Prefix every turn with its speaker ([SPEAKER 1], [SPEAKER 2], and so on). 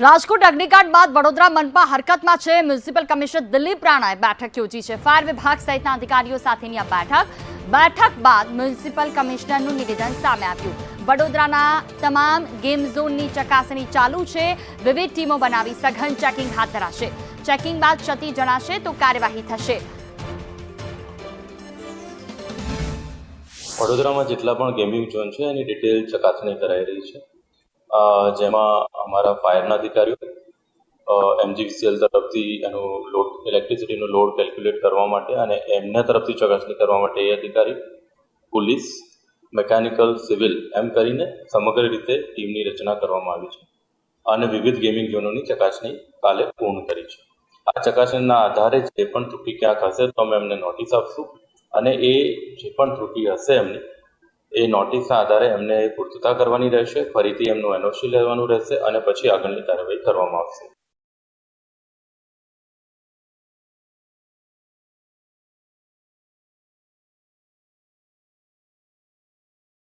[SPEAKER 1] રાજકોટ અગ્નિકાંડ બાદ વડોદરા મનપા હરકતમાં છે. Municipal commissioner Dilip રાણાએ બેઠક યોજી છે. ફાયર વિભાગ સહિતના અધિકારીઓ સાથેની આ બેઠક. બેઠક બાદ મ્યુનિસિપલ કમિશનરનું નિવેદન સામે આવ્યું. વડોદરાના તમામ ગેમ ઝોનની ચકાસણી ચાલુ છે. વિવિધ ટીમો બનાવી સઘન ચેકિંગ હાથ ધરાશે. ચેકિંગ બાદ ક્ષતિ જણાશે તો કાર્યવાહી થશે.
[SPEAKER 2] વડોદરામાં જેટલા પણ ગેમિંગ ઝોન છે, એની ડિટેલ ચકાસણી કરાઈ રહી છે. જેમાં અમારા ફાયરના અધિકારીઓ એમજીવીસીએલ તરફથી એનું લોડ, ઇલેક્ટ્રિસિટીનો લોડ કેલ્ક્યુલેટ કરવા માટે અને એમના તરફથી ચકાસણી કરવા માટે એ અધિકારી, પોલીસ, મેકેનિકલ, સિવિલ એમ કરીને સમગ્ર રીતે ટીમની રચના કરવામાં આવી છે અને વિવિધ ગેમિંગ ઝોનોની ચકાસણી કાલે પૂર્ણ કરી છે. આ ચકાસણીના આધારે જે પણ ત્રુટિ ક્યાંક હશે તો અમે એમને નોટિસ આપશું અને એ જે પણ ત્રુટિ હશે એમની એ નોટિસના આધારે એમને પૂર્તતા કરવાની રહેશે, ફરીથી એમનું એનઓસી લેવાનું રહેશે અને પછી આગળની કાર્યવાહી કરવામાં આવશે.